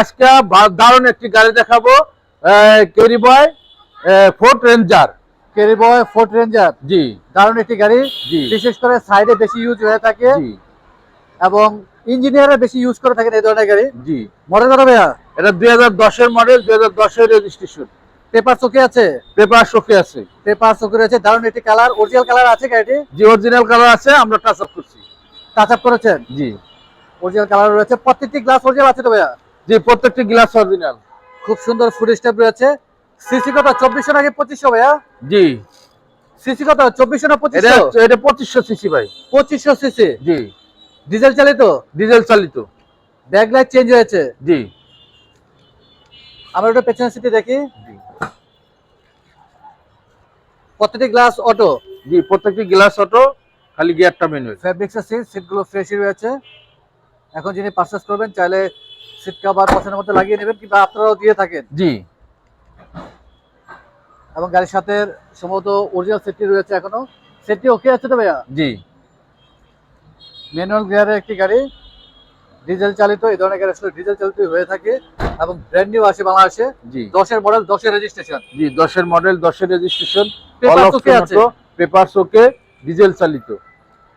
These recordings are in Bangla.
আজকে দারুণ একটি গাড়ি দেখাবো Carryboy Ford Ranger Carryboy Ford Ranger জি। দারুণ একটি গাড়ি। জি। বিশেষ করে সাইডে বেশি ইউজ হয়ে থাকে এবং ইঞ্জিনিয়াররা বেশি ইউজ করে থাকেন এই ধরনের গাড়ি। জি। মডেল কত ভাইয়া? এটা দুই হাজার দশের মডেল দুই হাজার দশের রেজিস্ট্রেশন পেপার চোখে আছে? পেপার শোকে আছে। পেপার চোখে রয়েছে। দারুণ একটি কালার অরিজিনাল কালার আছে গাড়িটি? জি অরিজিনাল কালার আছে আমরা টাচ আপ করছি। টাচ আপ করেছেন? জি। অরিজিনাল কালার রয়েছে। প্রত্যেকটি গ্লাস অরিজিনাল আছে তো ভাইয়া? জি প্রত্যেকটি গ্লাস অরিজিনাল খুব সুন্দর ফুড স্টেপ রয়েছে। সিসি কত চব্বিশশো নাকি পঁচিশশো ভাইয়া? জি। সিসি কত চব্বিশশো না পঁচিশশো? এটা পঁচিশশো সিসি ভাই। পঁচিশশো সিসি? জি। ডিজেল চালিত? ডিজেল চালিত। ব্যাক লাইট চেঞ্জ হয়েছে? জি। আমরা ওটা পেছনের সিটি দেখি। প্রত্যেকটি গ্লাস অটো জি প্রত্যেকটি গ্লাস অটো খালি গিয়ারটা মেনুয়াল ফ্যাব্রিক্সের সিট সিটগুলো ফ্রেশই রয়েছে। এখন যিনি পারচেস করবেন চাইলে সিট কভার পছন্দের মধ্যে লাগিয়ে নেবেন কিংবা আপনারাও দিয়ে থাকেন। জি। এবং গাড়ির সাথে সম্ভবত অরিজিনাল সেটটি রয়েছে এখনও। সেটটি ওকে আছে তো ভাইয়া? জি। ম্যানুয়াল গিয়ারের একটি গাড়ি ডিজেল চালিত এই ধরনের গাড়ি আসলে ডিজেল চালিত হয়ে থাকে এবং ব্র্যান্ড নিউ আসে বাংলাদেশে। জি। দশের মডেল দশের রেজিস্ট্রেশন জি দশের মডেল দশের রেজিস্ট্রেশন Papers okay আছে? পেপার ওকে ডিজেল চালিত।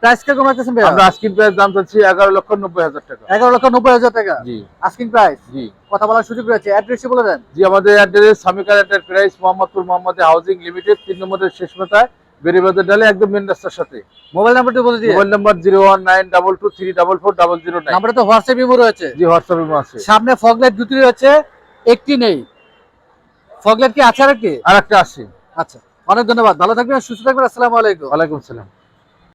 প্রাইস কীরকম রাখতেছেন ভাইয়া? আমরা আস্কিং প্রাইস দাম চাচ্ছি লক্ষ নব্বই হাজার টাকা। এগারো লক্ষ নব্বই হাজার টাকা? জি। আস্কিং প্রাইস জি। কথা বলার সুযোগ রয়েছে। অ্যাড্রেসটি বলে দেন? জি আমাদের address Samikar enterprise Mohammadpur Mohammad housing limited তিন নম্বরের শেষ মাথায় বেরিবাজার ডালে একদম মেন রাস্তার সাথে। মোবাইল নাম্বারটি বলে দিয়ে। Mobile number zero one nine double two three double four double zero nine নাম্বারে তো হোয়াটসঅ্যাপ ইমো রয়েছে। জি হোয়াটসঅ্যাপে আছে। সামনে ফগলাইট দুটি রয়েছে একটি নেই। ফগলাইট কি আছে আর একটি? আর একটা আছে। আচ্ছা অনেক ধন্যবাদ। ভালো থাকবেন সুস্থ থাকবেন আসসালামু আলাইকুম। ওয়ালাইকুম সালাম